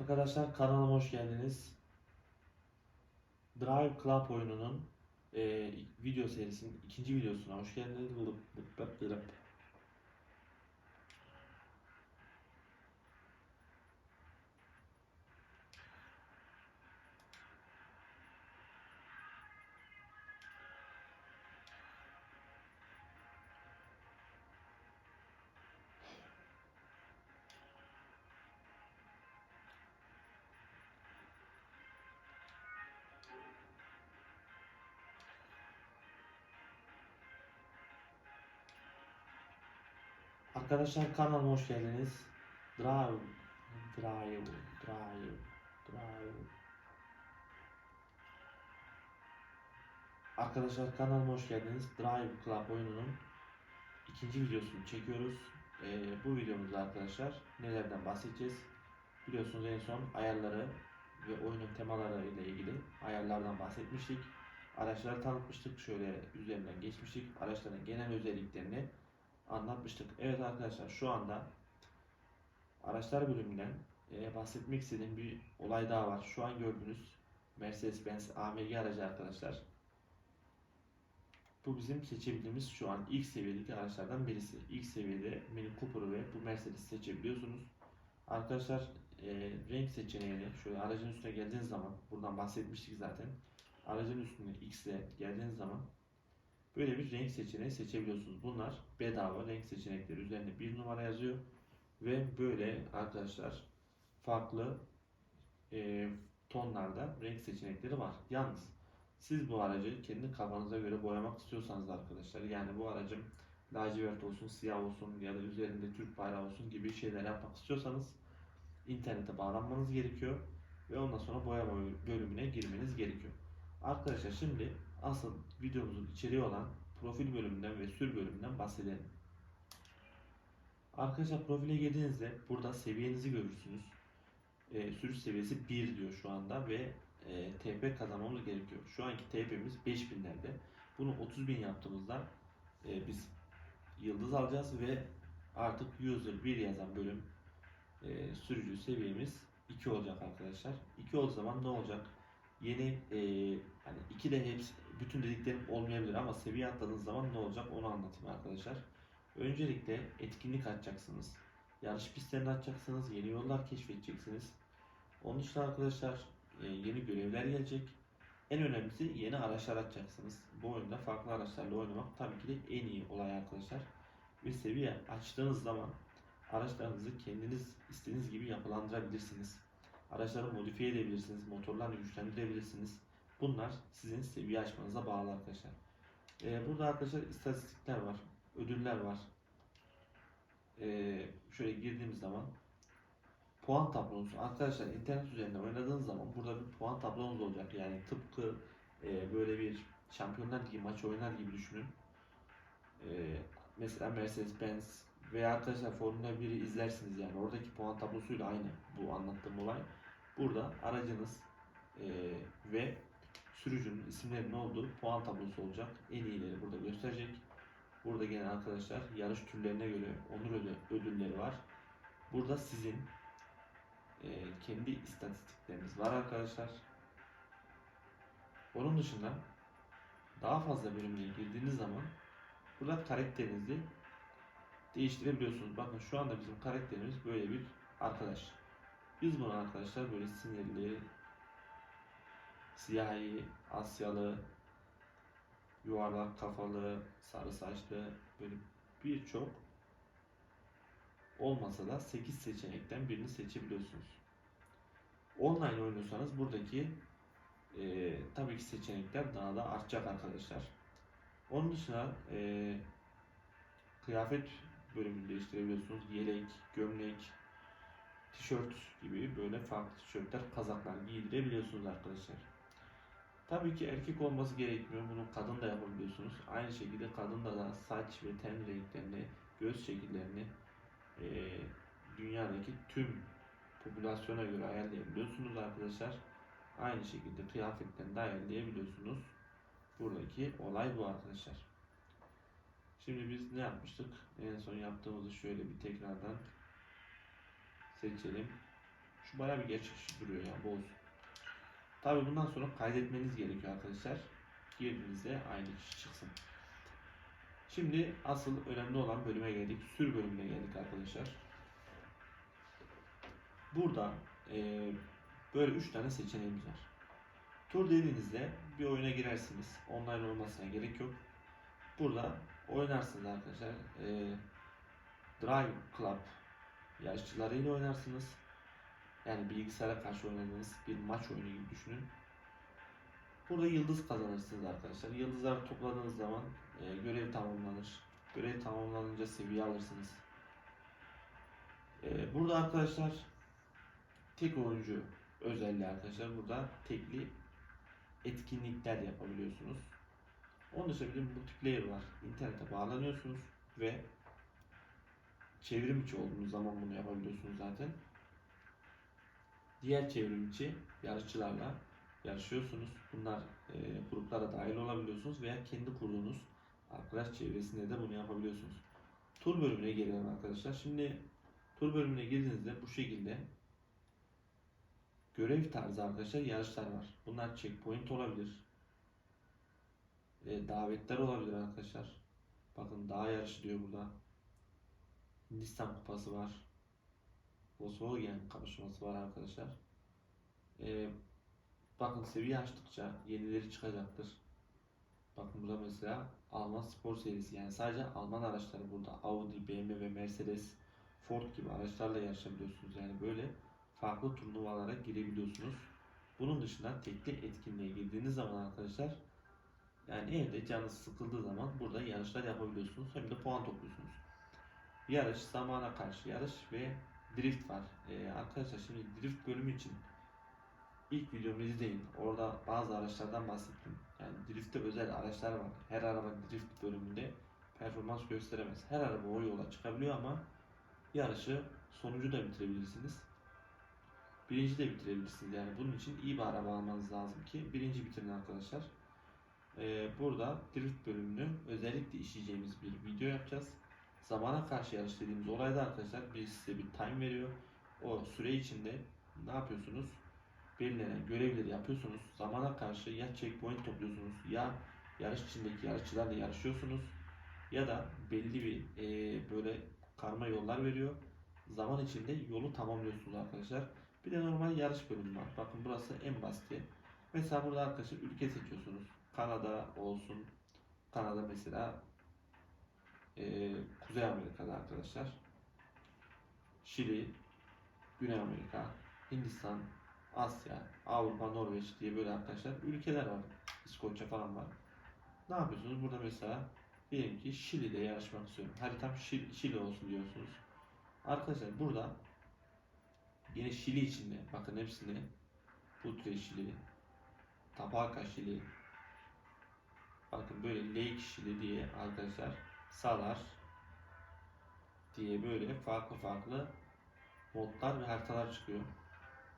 Arkadaşlar kanalıma hoş geldiniz. Drive Club oyununun e, video serisinin ikinci videosuna hoş geldiniz. Arkadaşlar kanalıma hoş geldiniz. Drive, Drive, Drive, Drive. Arkadaşlar kanalıma hoş geldiniz. Drive Club oyununun ikinci videosunu çekiyoruz. Ee, bu videomuzda arkadaşlar nelerden bahsedeceğiz? Biliyorsunuz en son ayarları ve oyunun temaları ile ilgili ayarlardan bahsetmiştik. Araçları tanıtmıştık. Şöyle üzerinden geçmiştik. Araçların genel özelliklerini anlatmıştık. Evet arkadaşlar şu anda araçlar bölümünden e, bahsetmek istediğim bir olay daha var. Şu an gördüğünüz Mercedes-Benz AMG aracı arkadaşlar. Bu bizim seçebildiğimiz şu an ilk seviyedeki araçlardan birisi. İlk seviyede Mini Cooper ve bu Mercedes seçebiliyorsunuz. Arkadaşlar e, renk seçeneğini şöyle aracın üstüne geldiğiniz zaman buradan bahsetmiştik zaten. Aracın üstüne X ile geldiğiniz zaman Böyle bir renk seçeneği seçebiliyorsunuz. Bunlar bedava renk seçenekleri üzerinde bir numara yazıyor. Ve böyle arkadaşlar farklı e, tonlarda renk seçenekleri var. Yalnız siz bu aracı kendi kafanıza göre boyamak istiyorsanız arkadaşlar yani bu aracım lacivert olsun, siyah olsun ya da üzerinde Türk bayrağı olsun gibi şeyler yapmak istiyorsanız internete bağlanmanız gerekiyor ve ondan sonra boyama bölümüne girmeniz gerekiyor. Arkadaşlar şimdi asıl videomuzun içeriği olan profil bölümünden ve sür bölümünden bahsedelim. Arkadaşlar profile girdiğinizde burada seviyenizi görürsünüz. E, sürüş seviyesi 1 diyor şu anda ve e, TP kazanmamız gerekiyor. Şu anki TP'miz 5000'lerde. Bunu 30.000 yaptığımızda e, biz yıldız alacağız ve artık user 1 yazan bölüm e, sürücü seviyemiz 2 olacak arkadaşlar. 2 olduğu zaman ne olacak? yeni e, hani iki de hepsi bütün dediklerim olmayabilir ama seviye atladığınız zaman ne olacak onu anlatayım arkadaşlar. Öncelikle etkinlik açacaksınız. Yarış pistlerini açacaksınız. Yeni yollar keşfedeceksiniz. Onun dışında arkadaşlar e, yeni görevler gelecek. En önemlisi yeni araçlar açacaksınız. Bu oyunda farklı araçlarla oynamak tabii ki de en iyi olay arkadaşlar. Bir seviye açtığınız zaman araçlarınızı kendiniz istediğiniz gibi yapılandırabilirsiniz. Araçları modifiye edebilirsiniz, motorlarla güçlendirebilirsiniz. Bunlar sizin seviye açmanıza bağlı arkadaşlar. Ee, burada arkadaşlar istatistikler var, ödüller var. Ee, şöyle girdiğimiz zaman puan tablonuz arkadaşlar internet üzerinde oynadığınız zaman burada bir puan tablonuz olacak. Yani tıpkı e, böyle bir Şampiyonlar Ligi maçı oynar gibi düşünün. Ee, mesela Mercedes-Benz veya arkadaşlar Formula 1'i izlersiniz yani oradaki puan tablosuyla aynı bu anlattığım olay. Burada aracınız e, ve sürücünün isimlerinin olduğu puan tablosu olacak. En iyileri burada gösterecek. Burada gene arkadaşlar yarış türlerine göre onur ödülleri var. Burada sizin e, kendi istatistikleriniz var arkadaşlar. Onun dışında daha fazla bölümlere girdiğiniz zaman burada karakterinizi değiştirebiliyorsunuz. Bakın şu anda bizim karakterimiz böyle bir arkadaş. Biz bunu arkadaşlar böyle sinirli, siyahi, Asyalı, yuvarlak kafalı, sarı saçlı böyle birçok olmasa da 8 seçenekten birini seçebiliyorsunuz. Online oynuyorsanız buradaki e, tabii ki seçenekler daha da artacak arkadaşlar. Onun dışında e, kıyafet bölümünü değiştirebiliyorsunuz. Yelek, gömlek, tişört gibi böyle farklı tişörtler, kazaklar giydirebiliyorsunuz arkadaşlar. Tabii ki erkek olması gerekmiyor. Bunu kadın da yapabiliyorsunuz. Aynı şekilde kadın da, da saç ve ten renklerini, göz şekillerini e, dünyadaki tüm popülasyona göre ayarlayabiliyorsunuz arkadaşlar. Aynı şekilde kıyafetlerini de ayarlayabiliyorsunuz. Buradaki olay bu arkadaşlar. Şimdi biz ne yapmıştık? En son yaptığımızı şöyle bir tekrardan seçelim. Şu bayağı bir gerçekçi duruyor ya boz. Tabi bundan sonra kaydetmeniz gerekiyor arkadaşlar. Girdiğinizde aynı kişi çıksın. Şimdi asıl önemli olan bölüme geldik. Sür bölümüne geldik arkadaşlar. Burada eee, böyle 3 tane seçeneğimiz var. Tur dediğinizde bir oyuna girersiniz. Online olmasına gerek yok. Burada oynarsınız arkadaşlar. Eee Drive Club yarışçılarıyla oynarsınız. Yani bilgisayara karşı oynadığınız bir maç oyunu gibi düşünün. Burada yıldız kazanırsınız arkadaşlar. Yıldızları topladığınız zaman e, görev tamamlanır. Görev tamamlanınca seviye alırsınız. E, burada arkadaşlar tek oyuncu özelliği arkadaşlar. Burada tekli etkinlikler yapabiliyorsunuz. Onun dışında bir multiplayer var. İnternete bağlanıyorsunuz ve çevrim içi olduğunuz zaman bunu yapabiliyorsunuz zaten. Diğer çevrim içi yarışçılarla yarışıyorsunuz. Bunlar e, gruplara dahil olabiliyorsunuz veya kendi kurduğunuz arkadaş çevresinde de bunu yapabiliyorsunuz. Tur bölümüne gelelim arkadaşlar. Şimdi tur bölümüne girdiğinizde bu şekilde görev tarzı arkadaşlar yarışlar var. Bunlar checkpoint olabilir. E, davetler olabilir arkadaşlar. Bakın dağ yarışı diyor burada. Hindistan kupası var. Volkswagen kapışması var arkadaşlar. Ee, bakın seviye açtıkça yenileri çıkacaktır. Bakın burada mesela Alman spor serisi yani sadece Alman araçları burada Audi, BMW, Mercedes, Ford gibi araçlarla yarışabiliyorsunuz. Yani böyle farklı turnuvalara girebiliyorsunuz. Bunun dışında tekli etkinliğe girdiğiniz zaman arkadaşlar yani evde canınız sıkıldığı zaman burada yarışlar yapabiliyorsunuz. Hem de puan topluyorsunuz. Yarış, zamana karşı yarış ve drift var. Ee, arkadaşlar şimdi drift bölümü için ilk videomu izleyin. Orada bazı araçlardan bahsettim. Yani driftte özel araçlar var. Her araba drift bölümünde performans gösteremez. Her araba o yola çıkabiliyor ama yarışı sonuncu da bitirebilirsiniz. Birinci de bitirebilirsiniz. Yani bunun için iyi bir araba almanız lazım ki birinci bitirin arkadaşlar. Ee, burada drift bölümünü özellikle işleyeceğimiz bir video yapacağız zamana karşı yarış dediğimiz olayda arkadaşlar bir size bir time veriyor. O süre içinde ne yapıyorsunuz? Belirlenen görevleri yapıyorsunuz. Zamana karşı ya checkpoint topluyorsunuz ya yarış içindeki yarışçılarla yarışıyorsunuz ya da belli bir e, böyle karma yollar veriyor. Zaman içinde yolu tamamlıyorsunuz arkadaşlar. Bir de normal yarış bölümü var. Bakın burası en basiti. Mesela burada arkadaşlar ülke seçiyorsunuz. Kanada olsun. Kanada mesela ee, Kuzey Amerika'da arkadaşlar. Şili, Güney Amerika, Hindistan, Asya, Avrupa, Norveç diye böyle arkadaşlar ülkeler var. İskoçya falan var. Ne yapıyorsunuz? Burada mesela diyelim ki Şili'de yarışmak istiyorum. Haritam Şili, Şili olsun diyorsunuz. Arkadaşlar burada yine Şili içinde bakın hepsini Putre Şili, Tapaka Şili, bakın böyle Lake Şili diye arkadaşlar salar diye böyle farklı farklı modlar ve haritalar çıkıyor.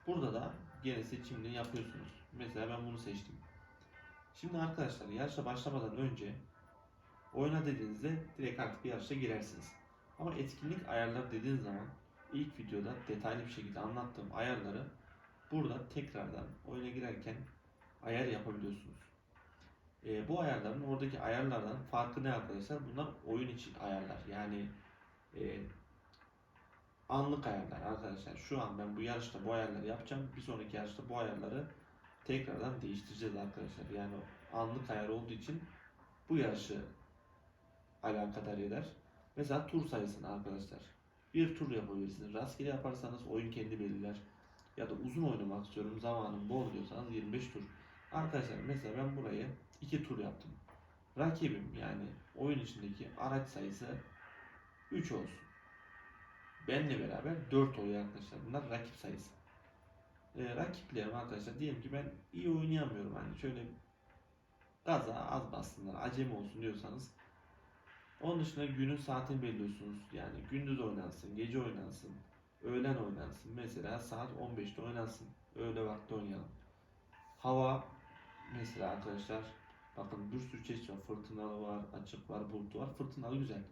Burada da gene seçimini yapıyorsunuz. Mesela ben bunu seçtim. Şimdi arkadaşlar yarışa başlamadan önce oyna dediğinizde direkt artık yarışa girersiniz. Ama etkinlik ayarları dediğiniz zaman ilk videoda detaylı bir şekilde anlattığım ayarları burada tekrardan oyuna girerken ayar yapabiliyorsunuz. E, bu ayarların oradaki ayarlardan farkı ne arkadaşlar? Bunlar oyun içi ayarlar. Yani e, anlık ayarlar arkadaşlar. Şu an ben bu yarışta bu ayarları yapacağım. Bir sonraki yarışta bu ayarları tekrardan değiştireceğiz arkadaşlar. Yani anlık ayar olduğu için bu yarışı alakadar eder. Mesela tur sayısını arkadaşlar. Bir tur yapabilirsiniz. Rastgele yaparsanız oyun kendi belirler. Ya da uzun oynamak istiyorum zamanım bol diyorsanız 25 tur. Arkadaşlar mesela ben burayı iki tur yaptım. Rakibim yani oyun içindeki araç sayısı 3 olsun. Benle beraber 4 oluyor arkadaşlar. Bunlar rakip sayısı. Ee, rakiplerim arkadaşlar diyelim ki ben iyi oynayamıyorum. Hani şöyle gaza az bassınlar, acemi olsun diyorsanız onun dışında günün saatini belirliyorsunuz. Yani gündüz oynansın, gece oynansın, öğlen oynansın. Mesela saat 15'te oynansın. Öğle vakti oynayalım. Hava mesela arkadaşlar bakın bir sürü çeşit var. Fırtınalı var, açık var, bulutlu var. Fırtınalı güzel.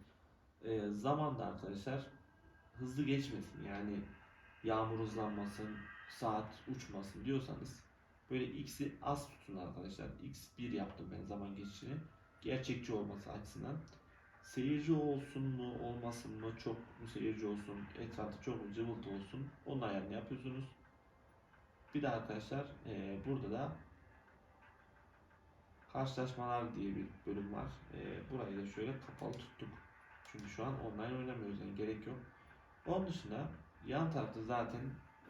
Ee, zaman da arkadaşlar hızlı geçmesin. Yani yağmur hızlanmasın, saat uçmasın diyorsanız böyle x'i az tutun arkadaşlar. x1 yaptım ben zaman geçişini. Gerçekçi olması açısından. Seyirci olsun mu olmasın mı çok mu seyirci olsun etrafta çok mu cıvıltı olsun onun ayarını yapıyorsunuz. Bir de arkadaşlar eee, burada da karşılaşmalar diye bir bölüm var. Eee, burayı da şöyle kapalı tuttuk. Çünkü şu an online oynamıyoruz yani gerek yok. Onun dışında yan tarafta zaten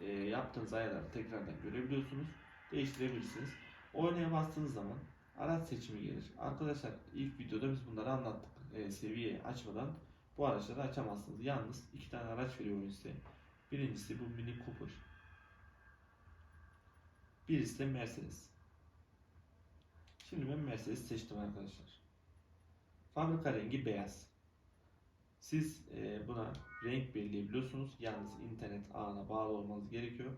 eee, yaptığınız ayarları tekrardan görebiliyorsunuz. Değiştirebilirsiniz. Oynaya bastığınız zaman araç seçimi gelir. Arkadaşlar ilk videoda biz bunları anlattık. Eee, seviye açmadan bu araçları açamazsınız. Yalnız iki tane araç veriyor oyun size. Birincisi bu Mini Cooper. Birisi de Mercedes. Şimdi ben Mercedes seçtim arkadaşlar. Fabrika rengi beyaz. Siz e, buna renk belirleyebiliyorsunuz. Yalnız internet ağına bağlı olmanız gerekiyor.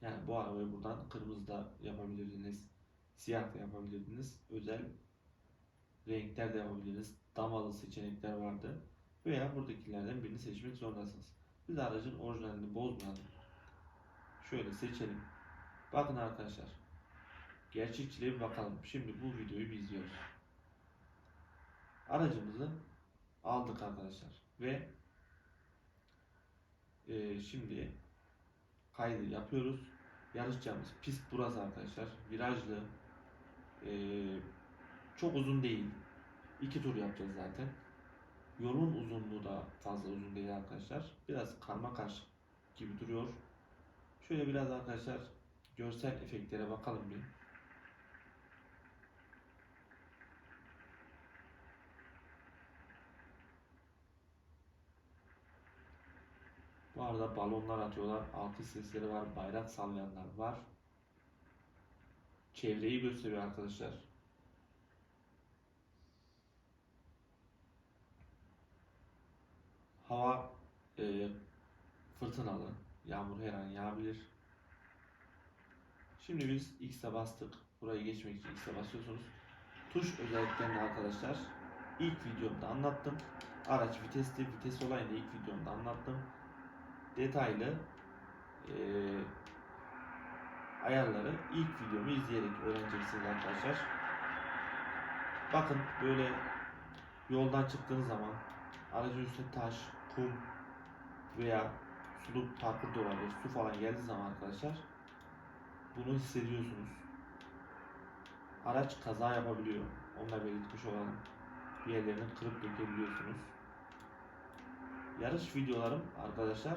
Yani bu arabayı buradan kırmızı da yapabilirdiniz. Siyah da yapabilirdiniz. Özel renkler de yapabilirsiniz. Damalı seçenekler vardı. Veya buradakilerden birini seçmek zorundasınız. Biz aracın orijinalini bozmayalım. Şöyle seçelim. Bakın arkadaşlar. Gerçekçiliğe bir bakalım. Şimdi bu videoyu biz izliyoruz. Aracımızı aldık arkadaşlar. Ve e, şimdi kaydı yapıyoruz. Yarışacağımız pist burası arkadaşlar. Virajlı. e, çok uzun değil. İki tur yapacağız zaten. Yolun uzunluğu da fazla uzun değil arkadaşlar. Biraz karma karışık gibi duruyor. Şöyle biraz arkadaşlar görsel efektlere bakalım bir. Bu arada balonlar atıyorlar, alkış sesleri var, bayrak sallayanlar var. Çevreyi gösteriyor arkadaşlar. Hava e, fırtınalı, yağmur her an yağabilir. Şimdi biz X'e bastık. Burayı geçmek için X'e basıyorsunuz. Tuş özelliklerini arkadaşlar ilk videomda anlattım. Araç vitesli, vites olayını ilk videomda anlattım. Detaylı eee, ayarları ilk videomu izleyerek öğreneceksiniz arkadaşlar. Bakın böyle yoldan çıktığınız zaman aracın üstüne taş, kum veya suluk parkur da olabilir. Su falan geldiği zaman arkadaşlar bunu hissediyorsunuz. Araç kaza yapabiliyor. Onu da belirtmiş olalım. Bir yerlerini kırıp dökebiliyorsunuz. Yarış videolarım arkadaşlar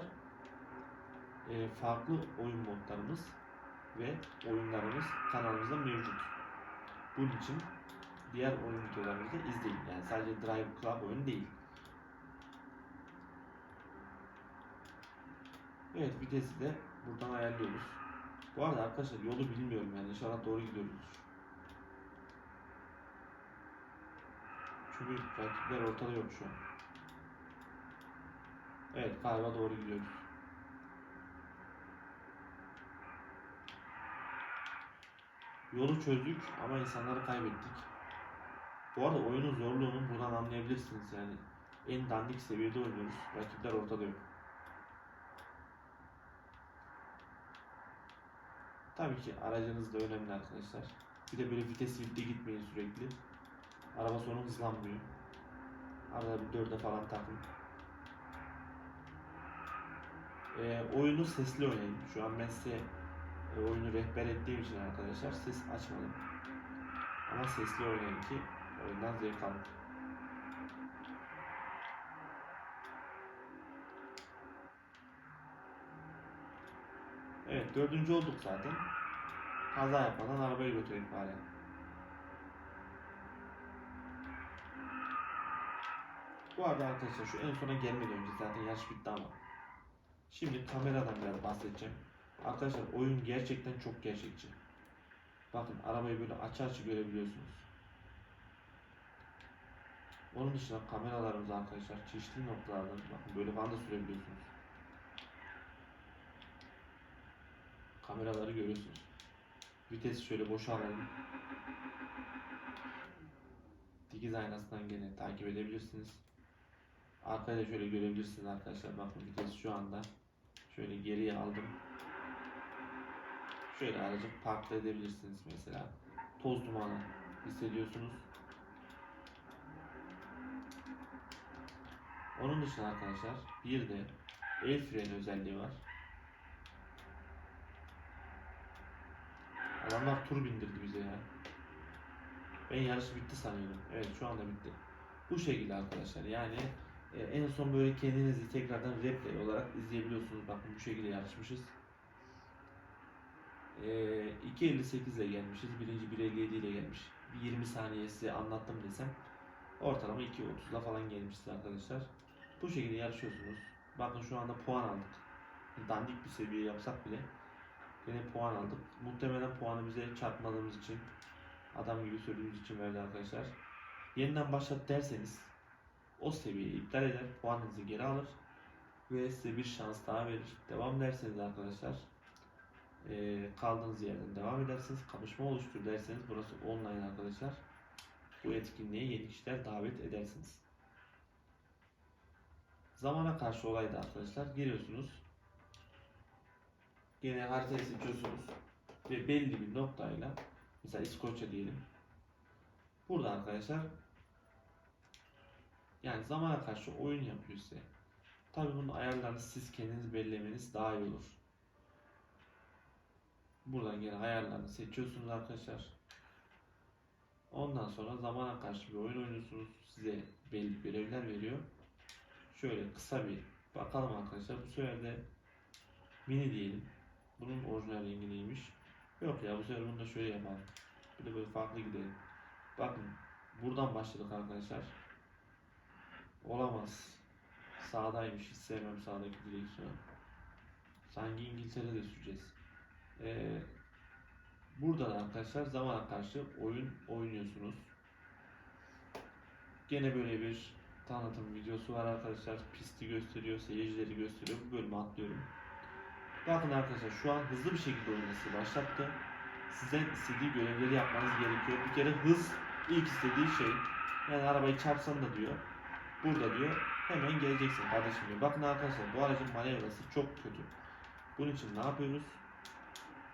e, farklı oyun modlarımız ve oyunlarımız kanalımızda mevcut. Bunun için diğer oyun videolarımızı da izleyin. Yani sadece Drive Club oyunu değil. Evet vitesi de buradan ayarlıyoruz. Bu arada arkadaşlar yolu bilmiyorum yani inşallah doğru gidiyoruz. Çünkü rakipler ortada yok şu an. Evet galiba doğru gidiyoruz. Yolu çözdük ama insanları kaybettik. Bu arada oyunun zorluğunu buradan anlayabilirsiniz yani. En dandik seviyede oynuyoruz. Rakipler ortada yok. Tabii ki aracınız da önemli arkadaşlar. Bir de böyle vites vitte gitmeyin sürekli. Araba sonra hızlanmıyor. Arada bir dörde falan takın. Ee, oyunu sesli oynayın. Şu an ben size e, oyunu rehber ettiğim için arkadaşlar ses açmadım. Ama sesli oynayın ki oyundan zevk alın. Evet dördüncü olduk zaten. Kaza yapmadan arabayı götürelim bari. Bu arada arkadaşlar şu en sona gelmeden önce zaten yarış bitti ama. Şimdi kameradan biraz bahsedeceğim. Arkadaşlar oyun gerçekten çok gerçekçi. Bakın arabayı böyle açı açı görebiliyorsunuz. Onun dışında kameralarımız arkadaşlar çeşitli noktalarda bakın böyle falan da sürebiliyorsunuz. Kameraları görüyorsunuz. Vitesi şöyle boşa alalım. Dikiz aynasından gene takip edebilirsiniz. Arkayı da şöyle görebilirsiniz arkadaşlar. Bakın vites şu anda şöyle geriye aldım. Şöyle aracı park edebilirsiniz mesela. Toz dumanı hissediyorsunuz. Onun dışında arkadaşlar bir de el freni özelliği var. Adamlar tur bindirdi bize ya. Ben yarış bitti sanıyordum. Evet şu anda bitti. Bu şekilde arkadaşlar yani e, en son böyle kendinizi tekrardan replay olarak izleyebiliyorsunuz. Bakın bu şekilde yarışmışız. E, 2.58 ile gelmişiz. Birinci 1.57 ile gelmiş. Bir 20 saniye size anlattım desem ortalama 2.30 ile falan gelmişiz arkadaşlar. Bu şekilde yarışıyorsunuz. Bakın şu anda puan aldık. Dandik bir seviye yapsak bile yine puan aldık. Muhtemelen puanı bize çarpmadığımız için adam gibi söylediğimiz için verdi arkadaşlar. Yeniden başlat derseniz o seviyeyi iptal eder, puanınızı geri alır ve size bir şans daha verir. Devam derseniz arkadaşlar eee, kaldığınız yerden devam edersiniz. Kapışma oluştur derseniz burası online arkadaşlar. Bu etkinliğe yeni kişiler davet edersiniz. Zamana karşı olayda arkadaşlar giriyorsunuz. Gene haritayı seçiyorsunuz ve belli bir noktayla mesela İskoçya diyelim. Burada arkadaşlar yani zamana karşı oyun yapıyor size. Tabii bunun ayarlarını siz kendiniz belirlemeniz daha iyi olur. Buradan gene ayarlarını seçiyorsunuz arkadaşlar. Ondan sonra zamana karşı bir oyun oynuyorsunuz. Size belli görevler veriyor. Şöyle kısa bir bakalım arkadaşlar. Bu sefer de mini diyelim. Bunun orijinal rengi neymiş? Yok ya bu sefer bunu da şöyle yapalım. Bir de böyle farklı gidelim. Bakın buradan başladık arkadaşlar. Olamaz. Sağdaymış. Hiç sevmem sağdaki direksiyonu. Sanki İngiltere'de süreceğiz. Ee, burada da arkadaşlar zamana karşı oyun oynuyorsunuz. Gene böyle bir tanıtım videosu var arkadaşlar. Pisti gösteriyor, seyircileri gösteriyor. Bu bölümü atlıyorum. Bakın arkadaşlar şu an hızlı bir şekilde oynaması başlattı. Sizden istediği görevleri yapmanız gerekiyor. Bir kere hız ilk istediği şey. Yani arabayı çarpsan da diyor. Burada diyor hemen geleceksin kardeşim diyor. Bakın arkadaşlar bu aracın manevrası çok kötü. Bunun için ne yapıyoruz?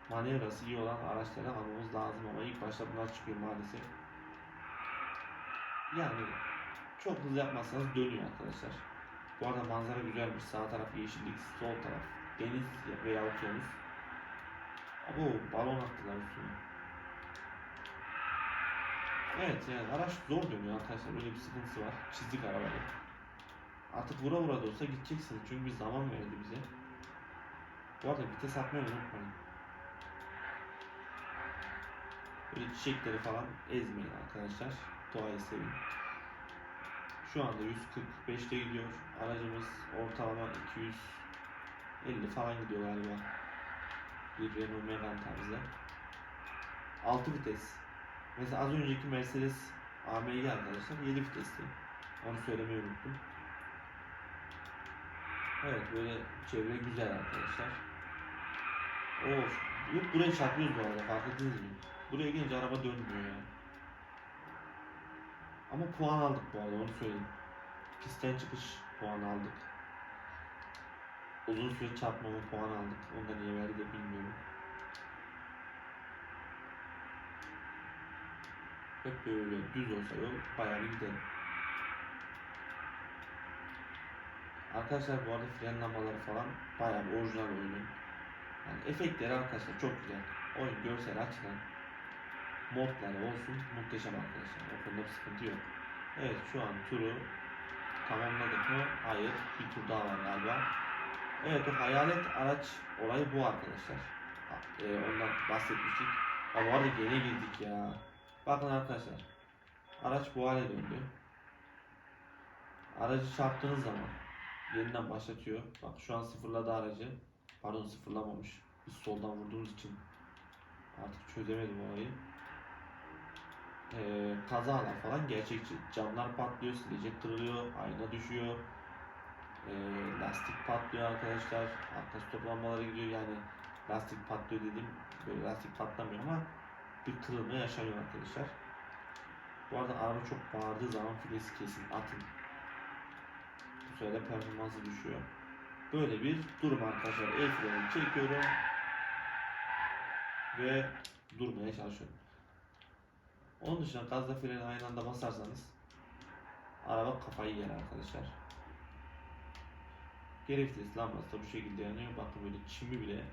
Manevrası iyi olan araçları almamız lazım ama ilk başta bunlar çıkıyor maalesef. Yani çok hızlı yapmazsanız dönüyor arkadaşlar. Bu arada manzara güzelmiş. Sağ taraf yeşillik, sol taraf deniz veya okyanus. Abo balon attılar üstüne. Evet yani araç zor dönüyor arkadaşlar. Öyle bir sıkıntısı var. Çizdik arabayı. Artık vura vura da olsa gideceksiniz. Çünkü bir zaman verdi bize. Bu arada vites atmayı unutmayın. Böyle çiçekleri falan ezmeyin arkadaşlar. Doğayı sevin. Şu anda 145'te gidiyor. Aracımız ortalama 250 falan gidiyor galiba. Bir Renault Megane tarzı. 6 vites. Mesela az önceki Mercedes AMG arkadaşlar 7 vitesli. Onu söylemeyi unuttum. Evet böyle çevre güzel arkadaşlar. Of. Yok buraya çarpıyoruz bu arada fark ettiniz mi? Buraya gelince araba dönmüyor ya. Ama puan aldık bu arada onu söyleyeyim. Pistten çıkış puan aldık. Uzun süre çarpmama puan aldık. Onu da niye verdi de bilmiyorum. Hep böyle düz olsa yol bayağı bir gidelim. Arkadaşlar bu arada fren lambaları falan bayağı orijinal oyunun. Yani efektleri arkadaşlar çok güzel. Oyun görsel açıdan modları olsun muhteşem arkadaşlar. O konuda bir sıkıntı yok. Evet şu an turu tamamladık mı? Hayır. Bir tur daha var galiba. Evet o hayalet araç olayı bu arkadaşlar. Ee, ondan bahsetmiştik. Bu arada gene girdik ya. Bakın arkadaşlar. Araç bu hale döndü. Aracı çarptığınız zaman yeniden başlatıyor. Bak şu an sıfırladı aracı. Pardon sıfırlamamış. Biz soldan vurduğumuz için artık çözemedim olayı. Ee, kazalar falan gerçekçi. Camlar patlıyor, silecek kırılıyor, ayna düşüyor. Ee, lastik patlıyor arkadaşlar. Arka stop lambaları gidiyor yani lastik patlıyor dedim. Böyle lastik patlamıyor ama bir kırılma yaşanıyor arkadaşlar. Bu arada araba çok bağırdığı zaman filesi kesin atın. Bu sırada performansı düşüyor. Böyle bir durum arkadaşlar. El freni çekiyorum. ve durmaya çalışıyorum. Onun dışında gazla freni aynı anda basarsanız araba kafayı yer arkadaşlar. Gereksiz lambası da bu şekilde yanıyor. Bakın böyle çimi bile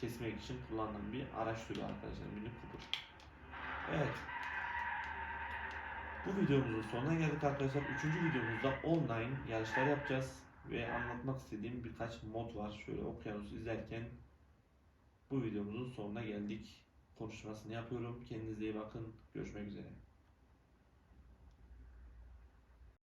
kesmek için kullanılan bir araç türü arkadaşlar. Mini Cooper. Evet. Bu videomuzun sonuna geldik arkadaşlar. Üçüncü videomuzda online yarışlar yapacağız. Ve anlatmak istediğim birkaç mod var. Şöyle okyanus izlerken bu videomuzun sonuna geldik. Konuşmasını yapıyorum. Kendinize iyi bakın. Görüşmek üzere.